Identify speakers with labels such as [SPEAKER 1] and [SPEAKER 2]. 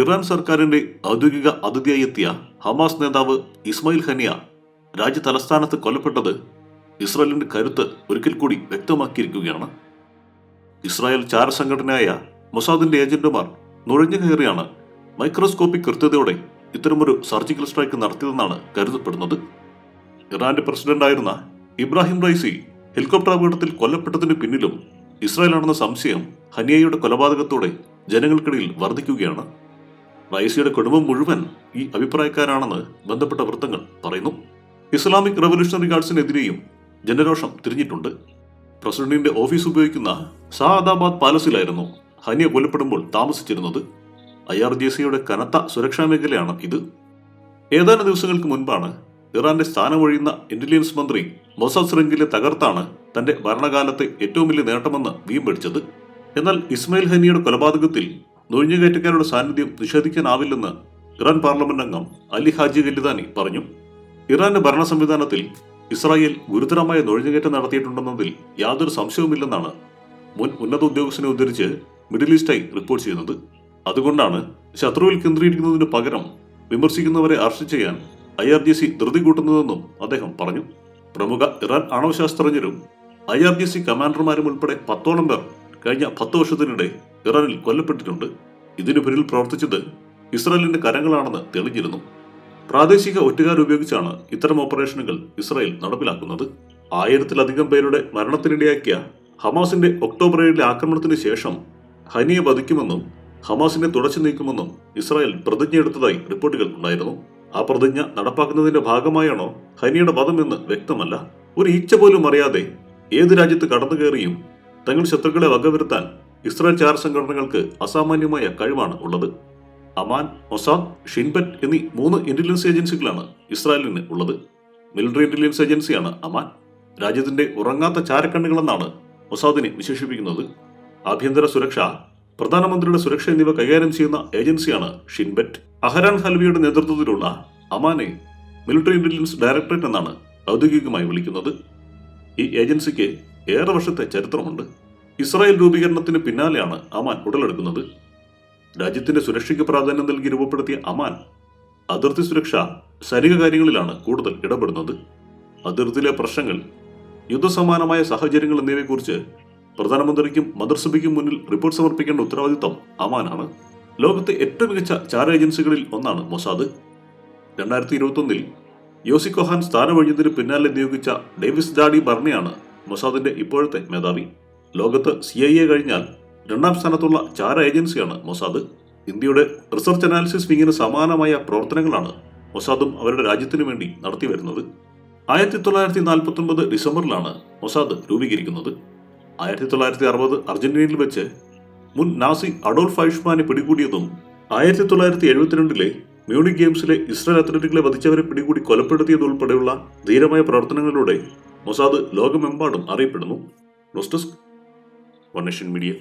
[SPEAKER 1] Iran സർക്കാരിന്റെ ഔദ്യോഗിക അതിഥിയായി എത്തിയ ഹമാസ് നേതാവ് ഇസ്മായിൽ ഹനിയ രാജ്യ തലസ്ഥാനത്ത് കൊല്ലപ്പെട്ടത് ഇസ്രായേലിന്റെ കരുത്ത് ഒരിക്കൽ കൂടി വ്യക്തമാക്കിയിരിക്കുകയാണ്. ഇസ്രായേൽ ചാരസംഘടനയായ മൊസാദിന്റെ ഏജന്റുമാർ നുഴഞ്ഞു കയറിയാണ് മൈക്രോസ്കോപ്പിക് കൃത്യതയോടെ ഇത്തരമൊരു സർജിക്കൽ സ്ട്രൈക്ക് നടത്തിയതെന്നാണ് കരുതപ്പെടുന്നത്. ഇറാന്റെ പ്രസിഡന്റായിരുന്ന ഇബ്രാഹിം റൈസി ഹെലികോപ്റ്റർ അപകടത്തിൽ കൊല്ലപ്പെട്ടതിന് പിന്നിലും ഇസ്രായേലാണെന്ന സംശയം ഹനിയയുടെ കൊലപാതകത്തോടെ ജനങ്ങൾക്കിടയിൽ വർദ്ധിക്കുകയാണ്. റൈസിയുടെ കുടുംബം മുഴുവൻ ഈ അഭിപ്രായക്കാരാണെന്ന് ബന്ധപ്പെട്ട വൃത്തങ്ങൾ പറയുന്നു. ഇസ്ലാമിക് റവല്യൂഷണറി ഗാർഡ്സിനെതിരെയും ജനരോഷം തിരിഞ്ഞിട്ടുണ്ട്. പ്രസിഡന്റിന്റെ ഓഫീസ് ഉപയോഗിക്കുന്ന സാദാബാദ് പാലസിലായിരുന്നു ഹനിയ കൊല്ലപ്പെടുമ്പോൾ താമസിച്ചിരുന്നത്. ഐ ആർ ജി സിയുടെ കനത്ത സുരക്ഷാ മേഖലയാണ് ഇത്. ഏതാനും ദിവസങ്ങൾക്ക് മുൻപാണ് ഇറാന്റെ സ്ഥാനമൊഴിയുന്ന ഇന്റലിജൻസ് മന്ത്രി മൊസാദ് ശൃംഖലെ തകർത്താണ് തന്റെ ഭരണകാലത്തെ ഏറ്റവും വലിയ നേട്ടമെന്ന് വീമ്പടിച്ചത്. എന്നാൽ ഇസ്മയിൽ ഹനിയുടെ കൊലപാതകത്തിൽ നുഴഞ്ഞുകയറ്റക്കാരുടെ സാന്നിധ്യം നിഷേധിക്കാനാവില്ലെന്ന് ഇറാൻ പാർലമെന്റ് അംഗം അലി ഹാജി ഖലിദാനി പറഞ്ഞു. ഇറാന്റെ ഭരണ സംവിധാനത്തിൽ ഇസ്രായേൽ ഗുരുതരമായ നുഴഞ്ഞുകയറ്റം നടത്തിയിട്ടുണ്ടെന്നതിൽ യാതൊരു സംശയവുമില്ലെന്നാണ് മുൻ ഉന്നത ഉദ്യോഗസ്ഥനെ ഉദ്ധരിച്ച് മിഡിൽ ഈസ്റ്റായി റിപ്പോർട്ട് ചെയ്യുന്നത്. അതുകൊണ്ടാണ് ശത്രുവിൽ കേന്ദ്രീകരിക്കുന്നതിന് പകരം വിമർശിക്കുന്നവരെ അറസ്റ്റ് ചെയ്യാൻ ഐ ആർ ജി സി ധൃതി കൂട്ടുന്നതെന്നും അദ്ദേഹം പറഞ്ഞു. പ്രമുഖ ഇറാൻ ആണവശാസ്ത്രജ്ഞരും ഐ ആർ ജി സി കമാൻഡർമാരും ഉൾപ്പെടെ പത്തോളം പേർ കഴിഞ്ഞ പത്ത് വർഷത്തിനിടെ ഇറാനിൽ കൊല്ലപ്പെട്ടിട്ടുണ്ട്. ഇതിനു പിന്നിൽ പ്രവർത്തിച്ചത് ഇസ്രായേലിന്റെ കരങ്ങളാണെന്ന് തെളിഞ്ഞിരുന്നു. പ്രാദേശിക ഉപയോഗിച്ചാണ് ഇത്തരം ഓപ്പറേഷനുകൾ ഇസ്രായേൽ നടപ്പിലാക്കുന്നത്. ആയിരത്തിലധികം പേരുടെ മരണത്തിനിടയാക്കിയ ഹമാസിന്റെ ഒക്ടോബർ ഏഴിലെ ആക്രമണത്തിന് ശേഷം ഹനിയെ വധിക്കുമെന്നും ഹമാസിനെ തുടച്ചു നീക്കുമെന്നും ഇസ്രായേൽ പ്രതിജ്ഞയെടുത്തതായി റിപ്പോർട്ടുകൾ ഉണ്ടായിരുന്നു. ആ പ്രതിജ്ഞ നടപ്പാക്കുന്നതിന്റെ ഭാഗമായാണോ ഹനിയുടെ വധം എന്ന് വ്യക്തമല്ല. ഒരു ഈച്ച പോലും അറിയാതെ ഏത് രാജ്യത്ത് കടന്നു കയറിയും തങ്ങളുടെ ശത്രുക്കളെ വകവരുത്താൻ ഇസ്രായേൽ ചാര സംഘടനകൾക്ക് അസാമാന്യമായ കഴിവാണ് ഉള്ളത്. അമാൻ മൊസാദ് ഷിൻബറ്റ് എന്നീ മൂന്ന് ഇന്റലിജൻസ് ഏജൻസികളാണ് ഇസ്രായേലിന് ഉള്ളത്. മിലിറ്ററി ഇന്റലിജൻസ് ഏജൻസിയാണ് അമാൻ. രാജ്യത്തിന്റെ ഉറങ്ങാത്ത ചാരക്കണ്ണുകളെന്നാണ് മൊസാദിനെ വിശേഷിപ്പിക്കുന്നത്. ആഭ്യന്തര സുരക്ഷ പ്രധാനമന്ത്രിയുടെ സുരക്ഷ എന്നിവ കൈകാര്യം ചെയ്യുന്ന ഏജൻസിയാണ് ഷിൻബറ്റ്. അഹരാൻ ഹൽവിയുടെ നേതൃത്വത്തിലുള്ള അമാനെ മിലിറ്ററി ഇന്റലിജൻസ് ഡയറക്ടറേറ്റ് എന്നാണ് ഔദ്യോഗികമായി വിളിക്കുന്നത്. ഈ ഏജൻസിക്ക് ഏറെ വർഷത്തെ ചരിത്രമുണ്ട്. ഇസ്രായേൽ രൂപീകരണത്തിന് പിന്നാലെയാണ് അമാൻ ഉടലെടുക്കുന്നത്. രാജ്യത്തിന്റെ സുരക്ഷയ്ക്ക് പ്രാധാന്യം നൽകി രൂപപ്പെടുത്തിയ അമാൻ അതിർത്തി സുരക്ഷ സൈനിക കാര്യങ്ങളിലാണ് കൂടുതൽ ഇടപെടുന്നത്. അതിർത്തിയിലെ പ്രശ്നങ്ങൾ യുദ്ധസമാനമായ സാഹചര്യങ്ങൾ എന്നിവയെക്കുറിച്ച് പ്രധാനമന്ത്രിക്കും മന്ത്രിസഭയ്ക്കും മുന്നിൽ റിപ്പോർട്ട് സമർപ്പിക്കേണ്ട ഉത്തരവാദിത്തം അമാനാണ്. ലോകത്തെ ഏറ്റവും മികച്ച ചാര ഏജൻസികളിൽ ഒന്നാണ് മൊസാദ്. രണ്ടായിരത്തി ഇരുപത്തൊന്നിൽ കൊഹാൻ സ്ഥാനമൊഴിഞ്ഞതിന് പിന്നാലെ നിയോഗിച്ച ഡേവിസ് ഡാഡി ബർണിയാണ് മൊസാദിന്റെ ഇപ്പോഴത്തെ മേധാവി. ലോകത്ത് സി ഐ എ കഴിഞ്ഞാൽ രണ്ടാം സ്ഥാനത്തുള്ള ചാര ഏജൻസിയാണ് മൊസാദ്. ഇന്ത്യയുടെ റിസർച്ച് അനാലിസിസ് വിങ്ങിന് സമാനമായ പ്രവർത്തനങ്ങളാണ് മൊസാദും അവരുടെ രാജ്യത്തിനു വേണ്ടി നടത്തി വരുന്നത്. ആയിരത്തി തൊള്ളായിരത്തി നാൽപ്പത്തി ഒൻപത് ഡിസംബറിലാണ് മൊസാദ് രൂപീകരിക്കുന്നത്. ആയിരത്തി തൊള്ളായിരത്തി അറുപത് അർജന്റീനയിൽ വെച്ച് മുൻ നാസി അഡോൾഫ് ഐഷ്മാനെ പിടികൂടിയതും ആയിരത്തി തൊള്ളായിരത്തി എഴുപത്തിരണ്ടിലെ മ്യൂണിക് ഗെയിംസിലെ ഇസ്രായേൽ അത്ലറ്റുകളെ വധിച്ചവരെ പിടികൂടി കൊലപ്പെടുത്തിയതുൾപ്പെടെയുള്ള ധീരമായ പ്രവർത്തനങ്ങളിലൂടെ മൊസാദ് ലോകമെമ്പാടും അറിയപ്പെടുന്നു. News desk or Nation Media.